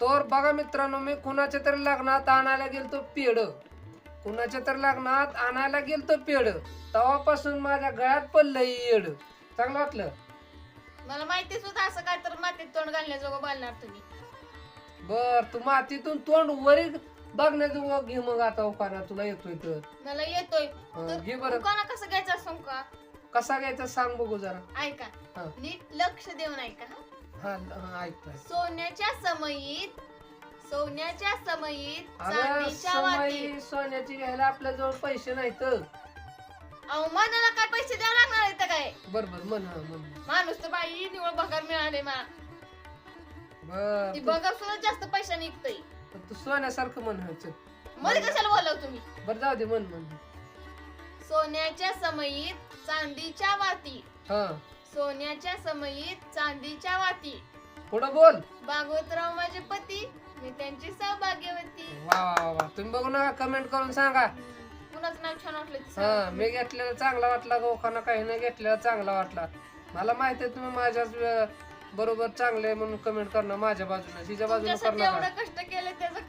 तर बघा मित्रांनो मी कुणाच्या तरी लग्नात आणायला गेलतो पेड कुणाच्या तरी लग्नात आणायला गेलतो पेड तेव्हापासून माझ्या गळ्यात पडलं येड. चांगलं वाटलं? मला माहितीच होतं असं काय तर मातीत तोंड घालण्याजोगं बोलणार तुम्ही. बर तू मातीतून तोंड वरी बघण्याचं घे मग आता उकाना तुला येतोय तर. मला येतोय. तर घे बरं. दुकाना कसं घ्यायचं असं का कसा घ्यायचा सांग बघू जरा. ऐका. हा. नीट लक्ष देऊन ऐका हा. हा हा ऐकतोय. सोन्याच्या समयीत सोन्याच्या समयीत चांदीच्या वातीत सोन्याची घ्यायला आपल्या जवळ पैसे नाहीत. अहो मनाला काय पैसे द्यावं लागणार आहे इथं काय? बर बर म्हण हा, म्हण. माणूस तर बाई निवड पगार मिळाले बर. ती सुद्धा जास्त पैसा निघतोय. तू सोन्यासारखं म्हण हा, चल. मध्ये कशाला बोलाव तुम्ही? बरं जाऊ दे म्हण म्हण. सोन्याच्या समयीत चांदीच्या वाती. हा. सोन्याच्या समयीत चांदीच्या वाती. पुढं बोल. भागवतराव माझे पती मी त्यांची सौभाग्यवती. वा वा. वा, वा तुम्ही बघू नका कमेंट करून सांगा. कुणाचं नाव छान वाटलं ते हा सांगा. मी घेतलेला चांगला वाटला गोखाना काही नाही घेतलेला चांगला वाटला. मला माहिती आहे तुम्ही माझ्याच बरोबर चांगले म्हणून कमेंट करणार माझ्या बाजूने तिच्या बाजूने तुमच्यासाठी करणार एवढं कष्ट केलं त्याचा